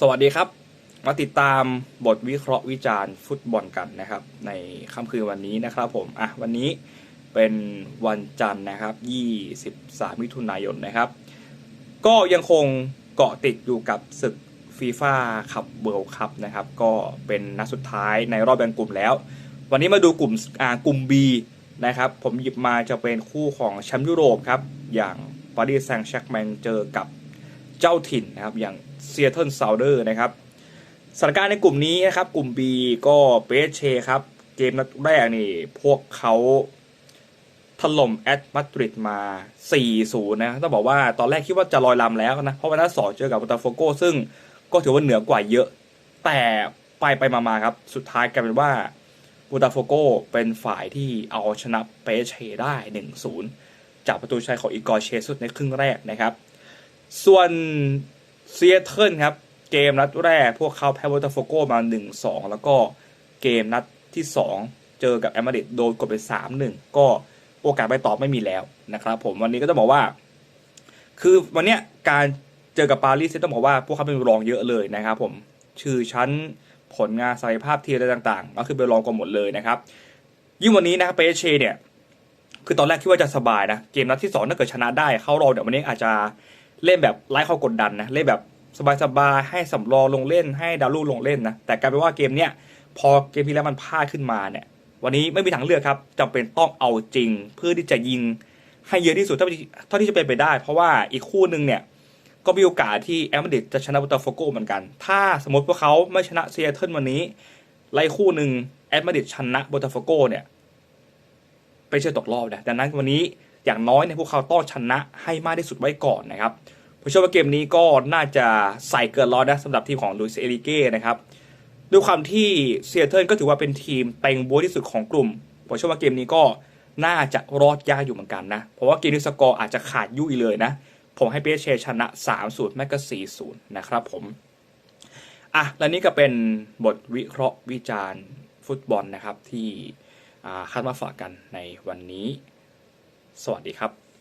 สวัสดีครับ มาติดตามบทวิเคราะห์วิจารณ์ฟุตบอลกันนะครับ ในค่ำคืนวันนี้นะครับผมอะวันนี้เป็นวันจันทร์นะครับ 23 มิถุนายนนะครับ ก็ยังคงเกาะติดอยู่กับศึกฟีฟ่าคัพเบิลคัพนะครับ ก็เป็นนัดสุดท้ายในรอบแบ่งกลุ่มแล้ว วันนี้มาดูกลุ่มอ่ากลุ่ม B นะครับ ผมหยิบมาจะเป็นคู่ของแชมป์ยุโรปครับ อย่างปารีสแซงต์แชร์กแมงเจอกับ เจ้าถิ่นนะครับอย่างเซียเทิลซาวเดอร์นะครับสถานการณ์ในกลุ่มนี้นะครับ กลุ่ม B ก็เปเชครับ เกมนัดแรกนี่พวกเขาถล่มแอตมาดริดมา 4-0 นะ ต้องบอกว่าตอนแรกคิดว่าจะลอยลำแล้วนะ เพราะวันนัดสองเจอกับบูตาโฟโกซึ่งก็ถือว่าเหนือกว่าเยอะ แต่ไปไปมามาครับ สุดท้ายกลายเป็นว่าบูตาโฟโกเป็นฝ่ายที่เอาชนะเปเชได้ 1-0 จากประตูชัยของอีกอร์เชสุดในครึ่งแรกนะครับ ส่วนเซียเทิลครับ เกมนัดแรก พวกเขาแพ้วอเตอร์โฟโกมา 1-2 แล้วก็เกมนัดที่ 2 เจอกับแอมมาริดโดนกดไป 3-1 ก็โอกาสไปต่อไม่มีแล้วนะครับผมวันนี้ก็ต้องบอกว่า คือวันเนี้ยการเจอกับปารีสต้องบอกว่าพวกเขาเป็นรองเยอะเลยนะครับผมชื่อชั้นผลงานศักยภาพทีมอะไรต่างๆ ก็คือเป็นรองกว่าหมดเลยนะครับ ยิ่งวันนี้นะครับเปเชเนี่ยคือตอนแรกคิดว่าจะสบายนะ เกมนัดที่สองถ้าเกิดชนะได้เข้ารอบเดี๋ยววันนี้อาจจะ เล่นแบบไล่เข้ากดดันนะเล่นแบบสบายๆให้สำรองลงเล่นให้ดาวรุ่งลงเล่นนะแต่กลายเป็นว่าเกมเนี้ยพอเกมที่แล้วมันพลาดขึ้นมาเนี่ย วันนี้ไม่มีทางเลือกครับจำเป็นต้องเอาจริงเพื่อที่จะยิงให้เยอะที่สุดเท่าที่เท่าที่จะเป็นไปได้ เพราะว่าอีกคู่หนึ่งเนี่ยก็มีโอกาสที่แอมเบริดจะชนะบูตาโฟโกเหมือนกัน ถ้าสมมติพวกเขาไม่ชนะเซียเทิลวันนี้ไล่คู่หนึ่งแอมเบริดชนะบูตาโฟโกเนี่ยไปเชื่อตกรอบนะดังนั้นวันนี้ อย่างน้อยเนี่ยพวกเขาต้องชนะให้มากที่สุดไว้ก่อนนะครับผมเชื่อว่าเกมนี้ก็น่าจะใส่เกินร้อยนะสำหรับทีมของลุยส์เอริเก้นะครับด้วยความที่เซียเทิลก็ถือว่าเป็นทีมเต็งบัวที่สุดของกลุ่มผมเชื่อว่าเกมนี้ก็น่าจะรอดยากอยู่เหมือนกันนะ เพราะว่าเกมนี้สกอร์อาจจะขาดยุ่ยเลยนะ ผมให้เปเชชนะ 3-0แม้ก็4-0นะครับผม อะ และนี่ก็เป็นบทวิเคราะห์วิจารณ์ฟุตบอลนะครับที่คาดมาฝากกันในวันนี้ สวัสดีครับ